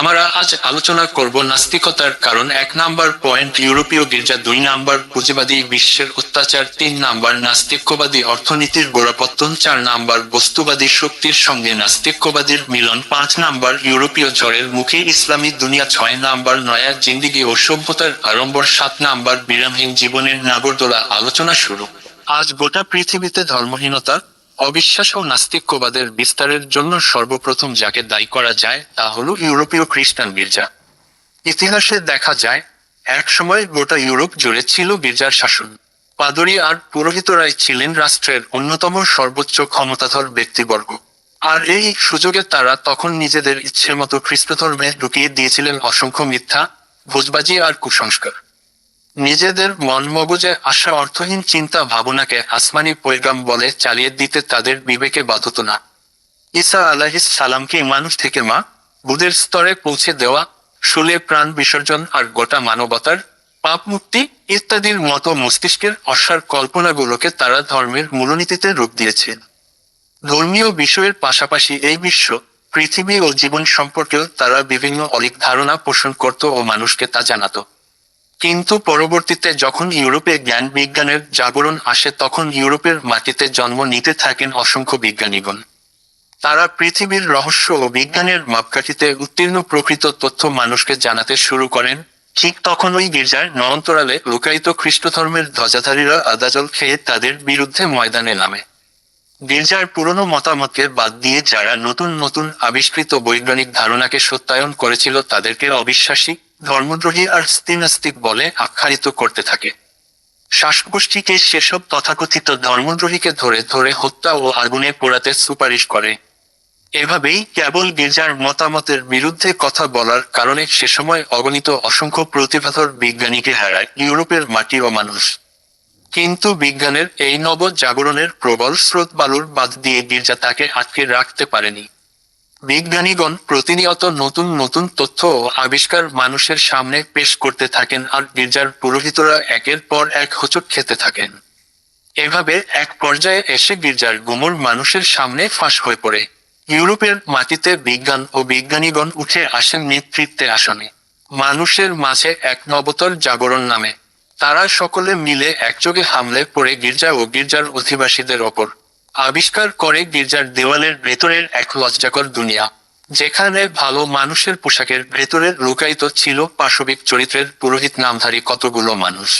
আমরা আজ আলোচনা করব নাস্তিকতার কারণ। এক নাম্বার পয়েন্ট, ইউরোপীয় গির্জা। দুই নাম্বার, পুঁজিবাদী বিশ্বের অত্যাচার। তিন নাম্বার, নাস্তিক্যবাদী অর্থনীতির গোড়াপত্তন। চার নাম্বার, বস্তুবাদী শক্তির সঙ্গে নাস্তিক্যবাদীর মিলন। পাঁচ নাম্বার, ইউরোপীয় ঝড়ের মুখে ইসলামী দুনিয়া। ছয় নাম্বার, নয়া জিন্দিগি ও সভ্যতার আড়ম্বর। সাত নাম্বার, বিরামহীন জীবনের নাগরদোলা। আলোচনা শুরু। আজ গোটা পৃথিবীতে ধর্মহীনতা অবিশ্বাস ও নাস্তিক্যবাদের বিস্তারের জন্য সর্বপ্রথম যাকে দায়ী করা যায় তা হল ইউরোপীয় খ্রিস্টান গির্জা ইতিহাসে দেখা যায় এক সময় গোটা ইউরোপ জুড়ে ছিল গির্জার শাসন। পাদরি আর পুরোহিতরাই ছিলেন রাষ্ট্রের অন্যতম সর্বোচ্চ ক্ষমতাধর ব্যক্তিবর্গ। আর এই সুযোগে তারা তখন নিজেদের ইচ্ছে মতো খ্রিস্ট ধর্মে ঢুকিয়ে দিয়েছিলেন অসংখ্য মিথ্যা, ভোজবাজি আর কুসংস্কার। নিজেদের মন মগজে আসা অর্থহীন চিন্তা ভাবনাকে আসমানি পৈগাম বলে চালিয়ে দিতে তাদের বিবেকে বাধত না। ঈসা আলাহিস সালামকে মানুষ থেকে মা? বুধের স্তরে পৌঁছে দেওয়া, শুলে প্রাণ বিসর্জন আর গোটা মানবতার পাপ মুক্তি ইত্যাদির মতো মস্তিষ্কের অসার কল্পনাগুলোকে তারা ধর্মের মূলনীতিতে রূপ দিয়েছে। ধর্মীয় বিষয়ের পাশাপাশি এই বিশ্ব, পৃথিবী ও জীবন সম্পর্কেও তারা বিভিন্ন অলিক ধারণা পোষণ করত ও মানুষকে তা জানাতো। কিন্তু পরবর্তীতে যখন ইউরোপে জ্ঞান বিজ্ঞানের জাগরণ আসে, তখন ইউরোপের মাটিতে জন্ম নিতে থাকেন অসংখ্য বিজ্ঞানীগণ। তারা পৃথিবীর রহস্য ও বিজ্ঞানের মাপকাঠিতে উত্তীর্ণ প্রকৃত তথ্য মানুষকে জানাতে শুরু করেন। ঠিক তখন ওই গির্জার নয়ন্তরালে লুকায়িত খ্রিস্ট ধর্মের ধ্বজাধারীরা আদাজল খেয়ে তাদের বিরুদ্ধে ময়দানে নামে। গির্জার পুরনো মতামতকে বাদ দিয়ে যারা নতুন নতুন আবিষ্কৃত বৈজ্ঞানিক ধারণাকে সত্যায়ন করেছিল, তাদেরকে অবিশ্বাসী ধর্মদ্রোহী আর স্থিনাস্তিক বলে আখ্যায়িত করতে থাকে। শ্বাসকোষ্ঠীকে সেসব তথাকথিত ধর্মদ্রোহীকে ধরে ধরে হত্যা ও আগুনে পোড়াতে সুপারিশ করে। এভাবেই কেবল গির্জার মতামতের বিরুদ্ধে কথা বলার কারণে সে সময় অগণিত অসংখ্য প্রতিভাধর বিজ্ঞানীকে হারায় ইউরোপের মাটি ও মানুষ। কিন্তু বিজ্ঞানের এই নব জাগরণের প্রবল স্রোত বালুর বাদ দিয়ে গির্জা তাকে আটকে রাখতে পারেনি। বিজ্ঞানীগণ প্রতিনিয়ত নতুন নতুন তথ্য আবিষ্কার মানুষের সামনে পেশ করতে থাকেন আর গির্জার পুরোহিতরা একের পর এক হোঁচট খেতে থাকেন। এভাবে এক পর্যায়ে এসে গির্জার গুমর মানুষের সামনে ফাঁস হয়ে পড়ে। ইউরোপের মাটিতে বিজ্ঞান ও বিজ্ঞানীগণ উঠে আসেন নেতৃত্বে আসনে। মানুষের মাঝে এক নবতর জাগরণ নামে। তারা সকলে মিলে একযোগে হামলে পড়ে গির্জা ও গির্জার অধিবাসীদের ওপর। আবিষ্কার করে গির্জার দেওয়ালের ভেতরের এক লজ্জাকর দুনিয়া, যেখানে ভালো মানুষের পোশাকের ভেতরে লুকায়িত ছিল পাশবিক চরিত্রের পুরোহিত নামধারী কতগুলো মানুষ।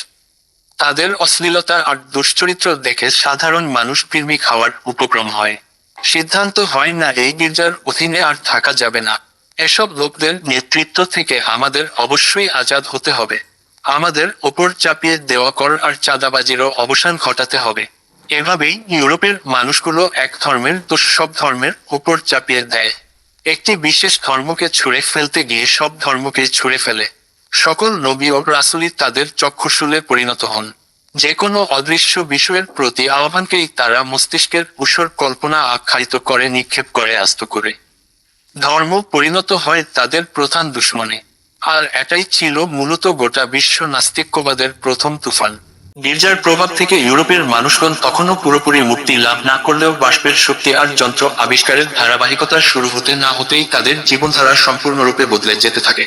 তাদের অশ্লীলতা আর দুশ্চরিত্র দেখে সাধারণ মানুষ কৃমি খাওয়ার উপক্রম হয়। সিদ্ধান্ত হয় না, এই গির্জার অধীনে আর থাকা যাবে না। এসব লোকদের নেতৃত্ব থেকে আমাদের অবশ্যই আজাদ হতে হবে। আমাদের ওপর চাপিয়ে দেওয়া কর আর চাঁদাবাজিরও অবসান ঘটাতে হবে। এভাবেই ইউরোপের মানুষগুলো এক ধর্মের তো সব ধর্মের উপর চাপিয়ে দেয়। একটি বিশেষ ধর্মকে ছুঁড়ে ফেলতে গিয়ে সব ধর্মকে ছুঁড়ে ফেলে। সকল নবী ও রাসুলি তাদের চক্ষুশুলে পরিণত হন। যে কোনো অদৃশ্য বিষয়ের প্রতি আহ্বানকেই তারা মস্তিষ্কের উসর কল্পনা আখ্যায়িত করে, নিক্ষেপ করে, আস্ত করে। ধর্ম পরিণত হয় তাদের প্রধান দুশ্মনে। আর এটাই ছিল মূলত গোটা বিশ্ব নাস্তিক্যবাদের প্রথম তুফান। গির্জার প্রভাব থেকে ইউরোপের মানুষগণ তখনও পুরোপুরি মুক্তি লাভ না করলেও বাষ্পের শক্তি আর যন্ত্র আবিষ্কারের ধারাবাহিকতা শুরু হতে না হতেই তাদের জীবনধারা সম্পূর্ণরূপে বদলে যেতে থাকে।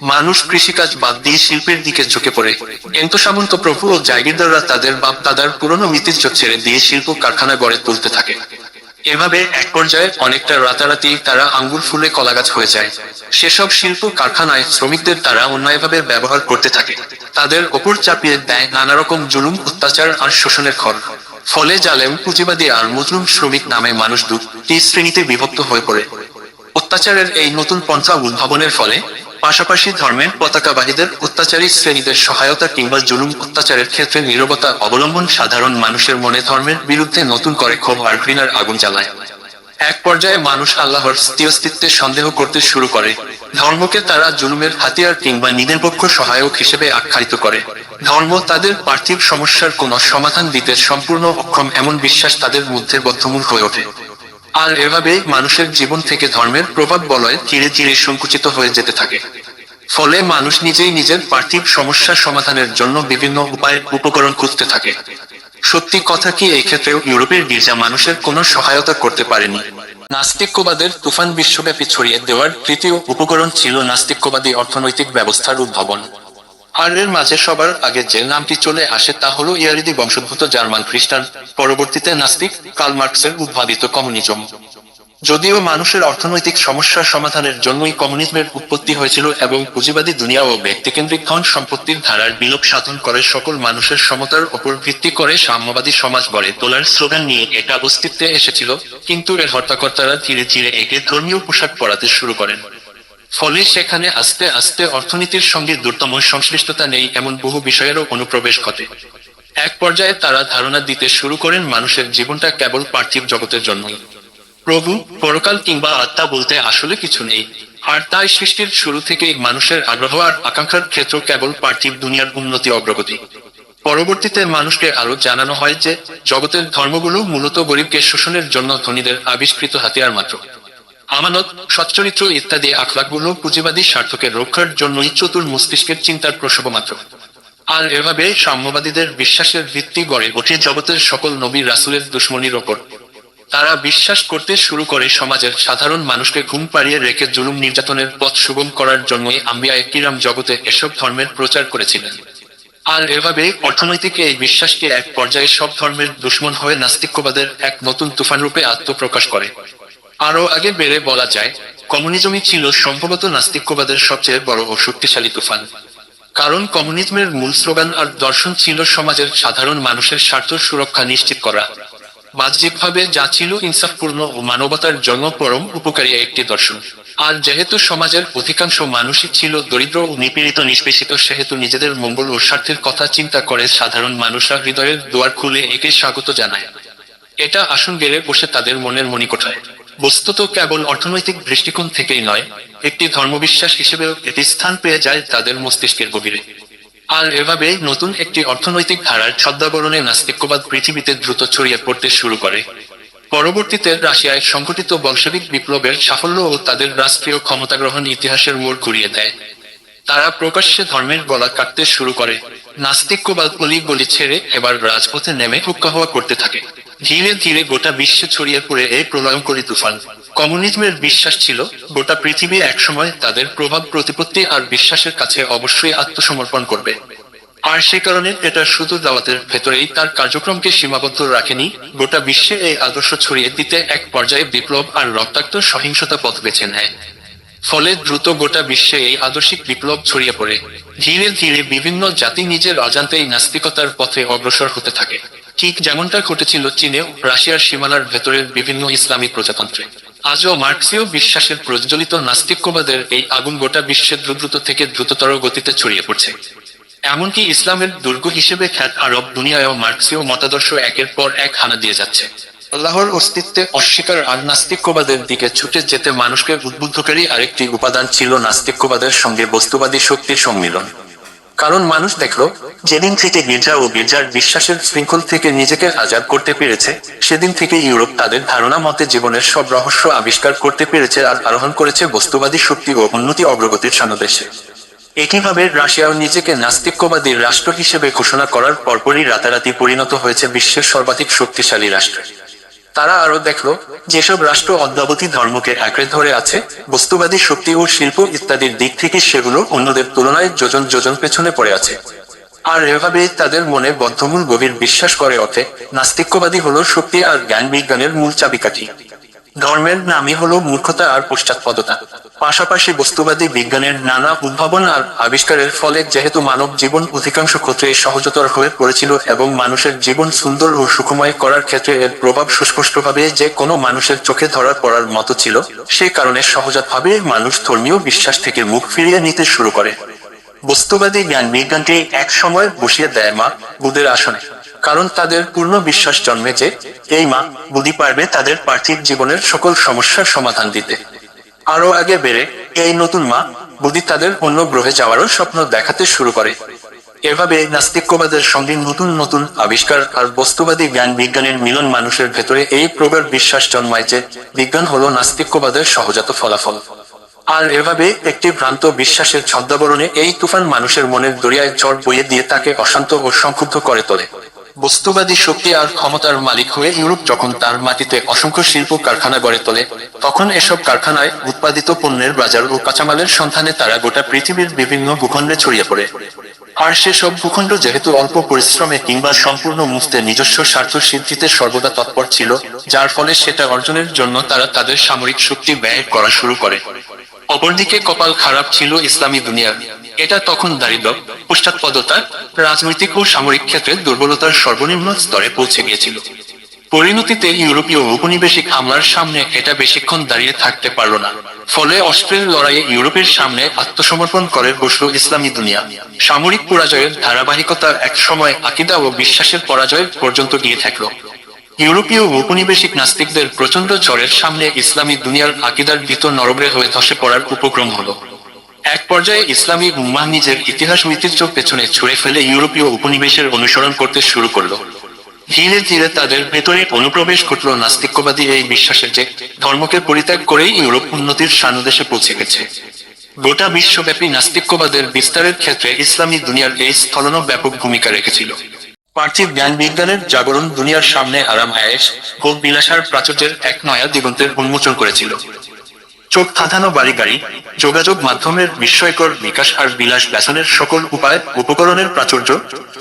মানুষ কৃষিকাজ বাদ দিয়ে শিল্পের দিকে ঝুঁকে পড়ে। এন্ত সামন্ত প্রভু ও জাগিরদাররা তাদের বাপ দাদার পুরনো মিতির ছেড়ে দিয়ে শিল্প কারখানা গড়ে তুলতে থাকে। এভাবে এক পর্যায়ে অনেকটা রাতারাতি তারা আঙ্গুর ফুলে কলাগাছ হয়ে যায়। সেসব শিল্প কারখানায় শ্রমিকদের তারা অন্যায়ভাবে ব্যবহার করতে থাকে। তাদের ওপর চাপিয়ে দেয় নানা রকম জুলুম, অত্যাচার আর শোষণের খর ফলে জালেম, পুঁজিবাদী আর মুসলিম শ্রমিক নামে মানুষ দুটি শ্রেণীতে বিভক্ত হয়ে পড়ে। অত্যাচারের এই নতুন পন্থা উদ্ভাবনের ফলে পাশাপাশি ধর্মের পতাকাবাহীদের অত্যাচারী শ্রেণীদের সহায়তা কিংবা জুলুম অত্যাচারের ক্ষেত্রে নীরবতা অবলম্বন সাধারণ মানুষের মনে ধর্মের বিরুদ্ধে নতুন করে ক্ষোভ আর ঘৃণার আগুন জ্বালায়। এক পর্যায়ে মানুষ আল্লাহর স্থিরস্তিত্বে সন্দেহ করতে শুরু করে। ধর্মকে তারা জুলুমের হাতিয়ার কিংবা নিরপেক্ষ সহায়ক হিসেবে আখ্যায়িত করে। ধর্ম তাদের পার্থিব সমস্যার কোনো সমাধান দিতে সম্পূর্ণ অক্ষম এমন বিশ্বাস তাদের মধ্যে বদ্ধমূল হয়ে ওঠে। আর এভাবে মানুষের জীবন থেকে ধর্মের প্রভাব বলয় ধীরে ধীরে সংকুচিত হয়ে যেতে থাকে। ফলে মানুষ নিজেই নিজের পার্থিব সমস্যা সমাধানের জন্য বিভিন্ন উপায় উপকরণ খুঁজতে থাকে। সত্যি কথা কি এই ক্ষেত্রেও ইউরোপের গির্জা মানুষের কোনো সহায়তা করতে পারেনি। নাস্তিক্যবাদের তুফান বিশ্বব্যাপী ছড়িয়ে দেওয়ার তৃতীয় উপকরণ ছিল নাস্তিক্যবাদী অর্থনৈতিক ব্যবস্থার উদ্ভাবন। আর মাঝে সবার আগে যে নামটি চলে আসে তা হলো ইয়ারিদি বংশোদ্ভূত জার্মান খ্রিস্টান, পরবর্তীতে নাস্তিক কার্ল মার্কসের উদ্ভাবিত কমিউনিজম। যদিও মানুষের অর্থনৈতিক সমস্যার সমাধানের জন্যই কমিউনিজমের উৎপত্তি হয়েছিল এবং পুঁজিবাদী দুনিয়া ও ব্যক্তিকেন্দ্রিক ধন সম্পত্তির ধারার বিলোপ সাধন করে সকল মানুষের সমতার ওপর ভিত্তি করে সাম্যবাদী সমাজ গড়ে তোলার স্লোগান নিয়ে এটা অস্তিত্বে এসেছিল, কিন্তু এর হর্তাকর্তারা ধীরে ধীরে একে ধর্মীয় পোশাক পরাতে শুরু করেন। ফলে সেখানে আস্তে আস্তে অর্থনীতির সঙ্গে দ্রুততম সংশ্লিষ্টতা নেই, এমন বহু বিষয়েরও অনুপ্রবেশ ঘটে। এক পর্যায়ে তারা ধারণা দিতে শুরু করেন মানুষের জীবনটা কেবল পার্থিব জগতের জন্যই প্রভু, পরকাল কিংবা আত্মা বলতে আসলে কিছু নেই। আর তাই সৃষ্টির শুরু থেকেই মানুষের আগ্রহ আর আকাঙ্ক্ষার ক্ষেত্র কেবল পার্থিব দুনিয়ার উন্নতি অগ্রগতি। পরবর্তীতে মানুষকে আরও জানানো হয় যে, জগতের ধর্মগুলো মূলত গরিবকে শোষণের জন্য ধনীদের আবিষ্কৃত হাতিয়ার মাত্র। আমানত, সচ্চরিত্র ইত্যাদি আখলাকগুলো পুঁজিবাদী স্বার্থকে রক্ষার জন্যই চতুর মস্তিষ্কের চিন্তার প্রসব মাত্র। আর এভাবে সাম্যবাদীদের বিশ্বাসের ভিত্তি গড়ে ওঠে জগতের সকল নবী রাসুলের দুশ্মনির ওপর। তারা বিশ্বাস করতে শুরু করে সমাজের সাধারণ মানুষকে ঘুম পাড়িয়ে রেখে জুলুম নির্যাতনের পথ সুগম করার জন্যই আম্বিয়া কিরাম জগতে এসব ধর্মের প্রচার করেছিলেন। আর এভাবে অর্থনৈতিক এই বিশ্বাসকে এক পর্যায়ে সব ধর্মের দুশ্মন হয়ে নাস্তিক্যবাদের এক নতুন তুফান রূপে আত্মপ্রকাশ করে। আরও আগে বেড়ে বলা যায়, কমিউনিজমই ছিল সম্ভবত নাস্তিক্যবাদের সবচেয়ে বড় ও শক্তিশালী তুফান। কারণ কমিউনিজমের মূল স্লোগান আর দর্শন ছিল সমাজের সাধারণ মানুষের স্বার্থ সুরক্ষা নিশ্চিত করা। বাহ্যিকভাবে যা ছিল ইনসাফপূর্ণ ও মানবতার জন্য পরম উপকারী একটি দর্শন। আর যেহেতু সমাজের অধিকাংশ মানুষই ছিল দরিদ্র ও নিপীড়িত নিষ্পেষিত, সেহেতু নিজেদের মঙ্গল ও স্বার্থের কথা চিন্তা করে সাধারণ মানুষরা হৃদয়ের দুয়ার খুলে একে স্বাগত জানায়। এটা আসন গেড়ে বসে তাদের মনের মণিকোঠায়। বস্তুত কেবল অর্থনৈতিক দৃষ্টিকোণ থেকেই নয়, একটি ধর্মবিশ্বাস হিসেবেও এটি স্থান পেয়ে যায় তাদের মস্তিষ্কের গভীরে। আর এভাবে নতুন একটি অর্থনৈতিক ধারার ছদ্মাবরণে নাস্তিক্যবাদ পৃথিবীতে দ্রুত ছড়িয়ে পড়তে শুরু করে। পরবর্তীতে রাশিয়ায় সংঘটিত বংশবিক বিপ্লবের সাফল্য ও তাদের রাষ্ট্রীয় ক্ষমতা গ্রহণ ইতিহাসের মোড় ঘুরিয়ে দেয়। তারা প্রকাশ্যে ধর্মের গলা কাটতে শুরু করে। নাস্তিক্যবাদ গলি গলি ছেড়ে এবার রাজপথে নেমে হুক্কা হওয়া করতে থাকে। ধীরে ধীরে গোটা বিশ্বে ছড়িয়ে পড়ে এই প্রলয়ঙ্করী তুফান। কমিউনিজমের বিশ্বাস ছিল, গোটা পৃথিবী একসময় তাদের প্রভাব, প্রতিপত্তি আর বিশ্বাসের কাছে অবশ্যই আত্মসমর্পণ করবে। আর সে কারণে এটা শুধু দাওয়াতের ভেতরেই তার কার্যক্রমকে সীমাবদ্ধ রাখেনি, গোটা বিশ্বে এই আদর্শ ছড়িয়ে দিতে এক পর্যায়ে বিপ্লব আর রক্তাক্ত সহিংসতা পথ বেছে নেয়। ফলে দ্রুত গোটা বিশ্বে এই আদর্শিক বিপ্লব ছড়িয়ে পড়ে। ধীরে ধীরে বিভিন্ন জাতি নিজের অজান্তেই নাস্তিকতার পথে অগ্রসর হতে থাকে। ঠিক যেমনটা ঘটেছিল চীনে রাশিয়ার সীমানার ভেতরের বিভিন্ন ইসলামী প্রজাতন্ত্রে। আজও মার্কসীয় বিশ্বাসের প্রজ্বলিত নাস্তিক্যবাদের এই আগুন গোটা বিশ্বের দ্রুত থেকে দ্রুততর গতিতে ছড়িয়ে পড়ছে। এমনকি ইসলামের দুর্গ হিসেবে খ্যাত আরব দুনিয়ায়ও মার্কসীয় মতাদর্শ একের পর এক হানা দিয়ে যাচ্ছে। আল্লাহর অস্তিত্বে অস্বীকার আর নাস্তিক্যবাদের দিকে ছুটে যেতে মানুষকে উদ্বুদ্ধকারী আরেকটি উপাদান ছিল নাস্তিক্যবাদের সঙ্গে বস্তুবাদী শক্তির সম্মিলন। কারণ মানুষ দেখল, যেদিন থেকে গির্জা ও গির্জার বিশ্বাসের শৃঙ্খল থেকে নিজেকে আজাদ করতে পেরেছে, সেদিন থেকে ইউরোপ তাদের ধারণা মতে জীবনের সব রহস্য আবিষ্কার করতে পেরেছে আর আরোহণ করেছে বস্তুবাদী শক্তি ও উন্নতি অগ্রগতির সমাবেশে। একইভাবে রাশিয়াও নিজেকে নাস্তিক্যবাদী রাষ্ট্র হিসেবে ঘোষণা করার পরপরই রাতারাতি পরিণত হয়েছে বিশ্বের সর্বাধিক শক্তিশালী রাষ্ট্রে। তারা আরও দেখল, যেসব রাষ্ট্র অদ্যাবধি ধর্মকে আঁকড়ে ধরে আছে, বস্তুবাদী শক্তি ও শিল্প ইত্যাদির দিক থেকে সেগুলো অন্যদের তুলনায় যোজন যোজন পেছনে পড়ে আছে। আর এভাবে তাদের মনে বদ্ধমূল গভীর বিশ্বাস করে ওঠে, নাস্তিক্যবাদী হলো শক্তি আর জ্ঞান বিজ্ঞানের মূল চাবিকাঠি। ধর্মের নামই হলো মূর্খতা আর পশ্চাৎপদতা। পাশাপাশি বস্তুবাদী বিজ্ঞানের নানা উদ্ভাবন আর আবিষ্কারের ফলে যেহেতু মানব জীবন অধিকাংশ ক্ষেত্রে সহজতর হয়ে পড়েছিল এবং মানুষের জীবন সুন্দর ও সুখময় করার ক্ষেত্রে এর প্রভাব সুস্পষ্টভাবে যে কোনো মানুষের চোখে ধরা পড়ার মতো ছিল সেই কারণে সহজাতভাবে মানুষ ধর্মীয় বিশ্বাস থেকে মুখ ফিরিয়ে নিতে শুরু করে। বস্তুবাদী জ্ঞান বিজ্ঞানকে এক সময় বসিয়ে দেয় মা বুধের আসনে। কারণ তাদের পূর্ণ বিশ্বাস জন্মে যে এই মা বুদ্ধি পারবে তাদের পার্থিব জীবনের সকল সমস্যার সমাধান দিতে। আরও আগে বেড়ে এই নতুন মা বুদ্ধি তাদের অন্য গ্রহে যাওয়ারও স্বপ্ন দেখাতে শুরু করে। এভাবে নাস্তিক্যবাদের সঙ্গে নতুন নতুন আবিষ্কার আর বস্তুবাদী জ্ঞান বিজ্ঞানের মিলন মানুষের ভেতরে এই প্রগাঢ় বিশ্বাস জন্মায় যে বিজ্ঞান হলো নাস্তিক্যবাদের সহজাত ফলাফল। আর এভাবে একটি ভ্রান্ত বিশ্বাসের ছদ্মাবরণে এই তুফান মানুষের মনের দরিয়ায় ঝড় বইয়ে দিয়ে তাকে অশান্ত ও সংক্ষুব্ধ করে তোলে। বস্তুবাদী শক্তি আর ক্ষমতার মালিক হয়ে ইউরোপ যখন তার মাটিতে অসংখ্য শিল্প কারখানা গড়ে তোলে, তখন এসব কারখানায় উৎপাদিত পণ্যের বাজার ও কাঁচামালের সন্ধানে তারা গোটা পৃথিবীর বিভিন্ন ভূখণ্ডে ছড়িয়ে পড়ে। আর সেসব ভূখণ্ড যেহেতু অল্প পরিশ্রমে কিংবা সম্পূর্ণ মুহূর্তে নিজস্ব স্বার্থ সিদ্ধিতে সর্বদা তৎপর ছিল, যার ফলে সেটা অর্জনের জন্য তারা তাদের সামরিক শক্তি ব্যয় করা শুরু করে। অপরদিকে কপাল খারাপ ছিল ইসলামী দুনিয়া এটা তখন দারিদ্র পশ্চাৎপদতা রাজনৈতিক ও সামরিক ক্ষেত্রে দুর্বলতার সর্বনিম্ন স্তরে পৌঁছে গিয়েছিল। পরিণতিতে ইউরোপীয় উপনিবেশিক হামলার সামনে এটা বেশিক্ষণ দাঁড়িয়ে থাকতে পারল না। ফলে অস্ট্রের লড়াইয়ে ইউরোপের সামনে আত্মসমর্পণ করে বসল ইসলামী দুনিয়া। সামরিক পরাজয়ের ধারাবাহিকতা এক সময় আকিদা ও বিশ্বাসের পরাজয় পর্যন্ত গিয়ে থাকল। ইউরোপীয় ঔপনিবেশিক নাস্তিকদের প্রচণ্ড ঝড়ের সামনে ইসলামী দুনিয়ার আকিদার ভিতর নরবরে হয়ে ধসে পড়ার উপক্রম হলো। এক পর্যায়ে ইসলামী উম্মাহ নিজের ইতিহাস ঐতিহ্য পেছনে ছুঁড়ে ফেলে ইউরোপীয় উপনিবেশের অনুসরণ করতে শুরু করল। ধীরে ধীরে তাদের ভেতরে অনুপ্রবেশ ঘটল নাস্তিক্যবাদী এই বিশ্বাসের যে ধর্মকে পরিত্যাগ করেই ইউরোপ উন্নতির সানুদেশে পৌঁছে গেছে। গোটা বিশ্বব্যাপী নাস্তিক্যবাদের বিস্তারের ক্ষেত্রে ইসলামী দুনিয়ার এই স্থলন ব্যাপক ভূমিকা রেখেছিল। পার্থিব জ্ঞান বিজ্ঞানের জাগরণ দুনিয়ার সামনে আরাম আয়েস ভোগ বিলাসার প্রাচুর্যের এক নয়া দিগন্তের উন্মোচন করেছিল। চোখ ধাঁধানো বাড়ি গাড়ি, যোগাযোগ মাধ্যমের বিস্ময়কর বিকাশ আর বিলাস ব্যসনের সকল উপায়, উপকরণের প্রাচুর্য,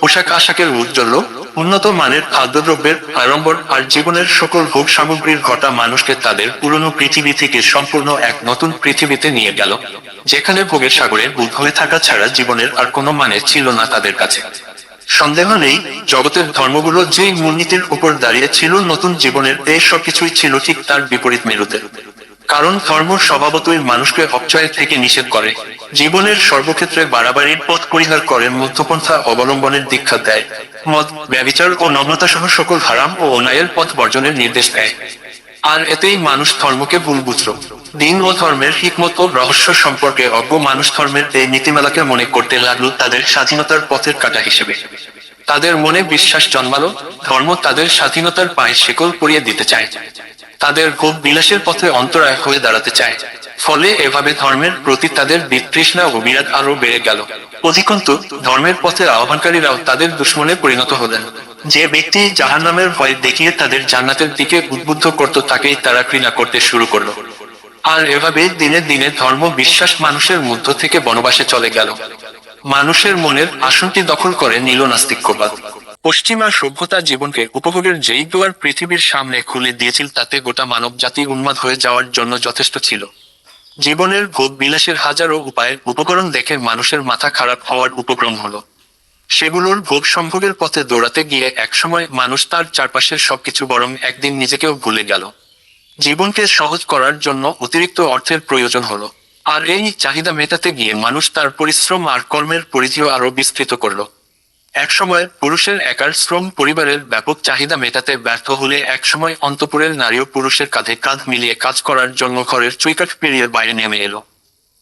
পোশাক আশাকের উজ্জ্বল্য উন্নত মানের খাদ্যদ্রব্যের আড়ম্বর আর জীবনের সকল ভোগ সামগ্রীর ঘটা মানুষকে তাদের পুরনো পৃথিবী থেকে সম্পূর্ণ এক নতুন পৃথিবীতে নিয়ে গেল, যেখানে ভোগের সাগরে বুধ হয়ে থাকা ছাড়া জীবনের আর কোনো মানে ছিল না তাদের কাছে। সন্দেহ নেই, জগতের ধর্মগুলো যে মূলনীতির উপর দাঁড়িয়ে ছিল, নতুন জীবনের এই সবকিছুই ছিল ঠিক তার বিপরীত মেরুতে। কারণ ধর্ম স্বভাবতই মানুষকে অপচয় থেকে নিষেধ করে। জীবনের সর্বক্ষেত্রে বাড়াবাড়ির পথ পরিহার করে মধ্যপন্থা অবলম্বনের দীক্ষা দেয়। মদ ব্যবিচার ও নগ্নতা সহ সকল হারাম ও অন্যায়ের পথ বর্জনের নির্দেশ দেয়। আর এতেই মানুষ ধর্মকে ভুল বুঝল দিন ও ধর্মের হিকমত ও রহস্য সম্পর্কে অজ্ঞ মানুষ ধর্মের এই নীতিমালাকে মনে করতে লাগল তাদের স্বাধীনতার পথের কাটা হিসেবে। তাদের মনে বিশ্বাস জন্মালো, ধর্ম তাদের স্বাধীনতার পায়ে শেকল পরিয়ে দিতে চায়। তাদের ভোগ বিলাসের পথে অন্তরায় হয়ে দাঁড়াতে চায়। ফলে এভাবে ধর্মের প্রতি তাদের বিতৃষ্ণা ও বিরাট আরও বেড়ে গেল। অধিকন্তু, ধর্মের পথে আহ্বানকারীরাও তাদের দুশ্মনে পরিণত হলেন। যে ব্যক্তি জাহান নামের ভয় দেখিয়ে তাদের জান্নাতের দিকে উদ্বুদ্ধ করত, তাকেই তারা ঘৃণা করতে শুরু করল। আর এভাবে দিনে দিনে ধর্ম বিশ্বাস মানুষের মধ্য থেকে বনবাসে চলে গেল। মানুষের মনের আসনটি দখল করে নিল নাস্তিক্যবাদ। পশ্চিমা সভ্যতা জীবনকে উপভোগের যেই দুয়ার পৃথিবীর সামনে খুলে দিয়েছিল, তাতে গোটা মানব জাতি উন্মাদ হয়ে যাওয়ার জন্য যথেষ্ট ছিল। জীবনের ভোগ বিলাসের হাজারো উপায়ের উপকরণ দেখে মানুষের মাথা খারাপ হওয়ার উপক্রম হলো। সেগুলোর ভোগ সম্ভোগের পথে দৌড়াতে গিয়ে একসময় মানুষ তার চারপাশের সবকিছু বরং একদিন নিজেকেও ভুলে গেল। জীবনকে সহজ করার জন্য অতিরিক্ত অর্থের প্রয়োজন হলো। আর এই চাহিদা মেটাতে গিয়ে মানুষ তার পরিশ্রম আর কর্মের পরিধিও আরও বিস্তৃত করল। একসময় পুরুষের একার শ্রম পরিবারের ব্যাপক চাহিদা মেটাতে ব্যর্থ হলে একসময় অন্তপুরের নারী ও পুরুষের কাঁধে কাঁধ মিলিয়ে কাজ করার জন্য ঘরের চুইকাট পেরিয়ে বাইরে নেমে এলো।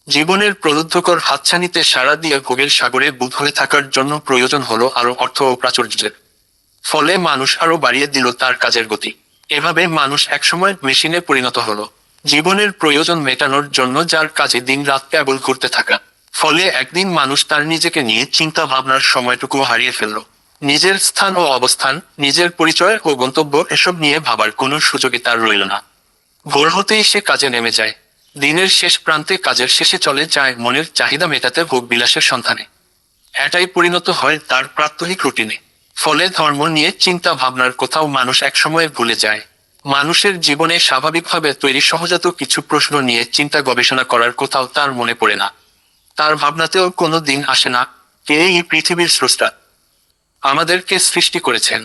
জীবনের প্রলুব্ধকর হাতছানিতে সারা দিয়ে ভোগের সাগরে বুধ হয়ে থাকার জন্য প্রয়োজন হলো আরও অর্থ ও প্রাচুর্যের। ফলে মানুষ আরও বাড়িয়ে দিল তার কাজের গতি। এভাবে মানুষ একসময় মেশিনে পরিণত হলো। জীবনের প্রয়োজন মেটানোর জন্য যার কাজে দিন রাত কেবল করতে থাকা। ফলে একদিন মানুষ তার নিজেকে নিয়ে চিন্তা ভাবনার সময়টুকু হারিয়ে ফেলল। নিজের স্থান ও অবস্থান, নিজের পরিচয় ও গন্তব্য এসব নিয়ে ভাবার কোনো সুযোগই তার রইল না। ভোর হতেই সে কাজে নেমে যায়। দিনের শেষ প্রান্তে কাজের শেষে চলে যায় মনের চাহিদা মেটাতে ভোগ বিলাসের সন্ধানে। এটাই পরিণত হয় তার প্রাত্যহিক রুটিনে। ফলে ধর্ম নিয়ে চিন্তা ভাবনার কোথাও মানুষ একসময়ে ভুলে যায়। মানুষের জীবনে স্বাভাবিকভাবে তৈরি সহজাত কিছু প্রশ্ন নিয়ে চিন্তা গবেষণা করার কোথাও তার মনে পড়ে না। তার ভাবনাতেও কোনো দিন আসে না কে এই পৃথিবীর স্রষ্টা, আমাদেরকে সৃষ্টি করেছেন।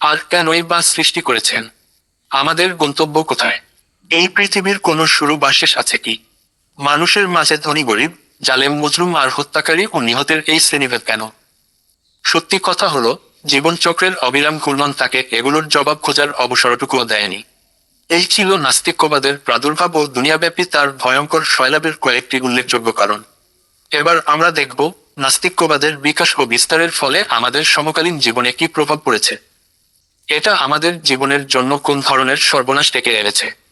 আর কেনই বা সৃষ্টি করেছেন? আমাদের গন্তব্য কোথায়? এই পৃথিবীর কোনো শুরু বা শেষ আছে কি? মানুষের মাঝে ধনী গরিব, জালেম মজলুম আর হত্যাকারী ও নিহতের এই শ্রেণীভেদ কেন? সত্যি কথা হলো, জীবনচক্রের অবিরাম ঘূর্ণন তাকে এগুলোর জবাব খোঁজার অবসরটুকুও দেয়নি। এই ছিল নাস্তিক্যবাদের প্রাদুর্ভাব ও দুনিয়াব্যাপী তার ভয়ঙ্কর শৈলাবের কয়েকটি উল্লেখযোগ্য কারণ। এবার আমরা দেখব নাস্তিক্যবাদের বিকাশ ও বিস্তারের ফলে আমাদের সমকালীন জীবনে কি প্রভাব পড়েছে। এটা আমাদের জীবনের জন্য কোন ধরনের সর্বনাশ ডেকে এনেছে?